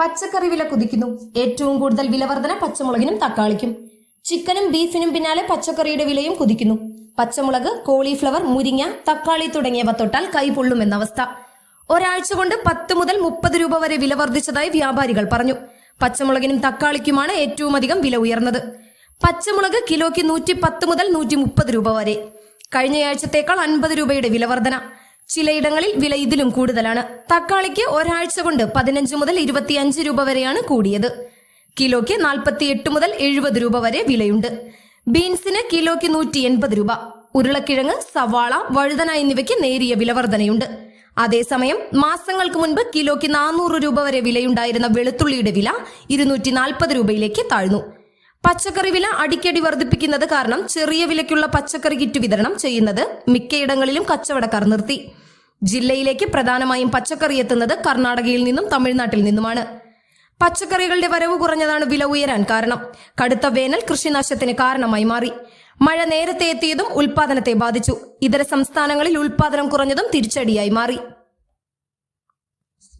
പച്ചക്കറി വില കുതിക്കുന്നു. ഏറ്റവും കൂടുതൽ വിലവർധന പച്ചമുളകിനും തക്കാളിക്കും. ചിക്കനും ബീഫിനും പിന്നാലെ പച്ചക്കറിയുടെ വിലയും കുതിക്കുന്നു. പച്ചമുളക് കോളിഫ്ലവർ മുരിങ്ങ തക്കാളി തുടങ്ങിയവ തൊട്ടാൽ കൈ പൊള്ളുമെന്ന അവസ്ഥ. ഒരാഴ്ച കൊണ്ട് പത്ത് മുതൽ മുപ്പത് രൂപ വരെ വില വർദ്ധിച്ചതായി വ്യാപാരികൾ പറഞ്ഞു. പച്ചമുളകിനും തക്കാളിക്കുമാണ് ഏറ്റവും അധികം വില ഉയർന്നത്. പച്ചമുളക് കിലോയ്ക്ക് നൂറ്റി പത്ത് മുതൽ നൂറ്റി മുപ്പത് രൂപ വരെ. കഴിഞ്ഞയാഴ്ചത്തേക്കാൾ അൻപത് രൂപയുടെ വില വർധന ചിലയിടങ്ങളിൽ വില ഇതിലും കൂടുതലാണ്. തക്കാളിക്ക് ഒരാഴ്ച കൊണ്ട് പതിനഞ്ച് മുതൽ ഇരുപത്തിയഞ്ച് രൂപ വരെയാണ് കൂടിയത്. കിലോയ്ക്ക് നാൽപ്പത്തി എട്ട് മുതൽ എഴുപത് രൂപ വരെ വിലയുണ്ട്. ബീൻസിന് കിലോയ്ക്ക് നൂറ്റി എൺപത് രൂപ. ഉരുളക്കിഴങ്ങ് സവാള വഴുതന എന്നിവയ്ക്ക് നേരിയ വിലവർധനയുണ്ട്. അതേസമയം മാസങ്ങൾക്ക് മുൻപ് കിലോയ്ക്ക് നാനൂറ് രൂപ വരെ വിലയുണ്ടായിരുന്ന വെളുത്തുള്ളിയുടെ വില ഇരുന്നൂറ്റി നാൽപ്പത് രൂപയിലേക്ക് താഴ്ന്നു. പച്ചക്കറി വില അടിക്കടി വർദ്ധിപ്പിക്കുന്നത് കാരണം ചെറിയ വിലയ്ക്കുള്ള പച്ചക്കറി കിറ്റ് വിതരണം ചെയ്യുന്നത് മിക്കയിടങ്ങളിലും കച്ചവടക്കാർ നിർത്തി. ജില്ലയിലേക്ക് പ്രധാനമായും പച്ചക്കറി എത്തുന്നത് കർണാടകയിൽ നിന്നും തമിഴ്നാട്ടിൽ നിന്നുമാണ്. പച്ചക്കറികളുടെ വരവ് കുറഞ്ഞതാണ് വില ഉയരാൻ കാരണം. കടുത്ത വേനൽ കൃഷിനാശത്തിന് കാരണമായി മാറി. മഴ നേരത്തെ എത്തിയതും ഉൽപാദനത്തെ ബാധിച്ചു. ഇതര സംസ്ഥാനങ്ങളിൽ ഉൽപാദനം കുറഞ്ഞതും തിരിച്ചടിയായി മാറി.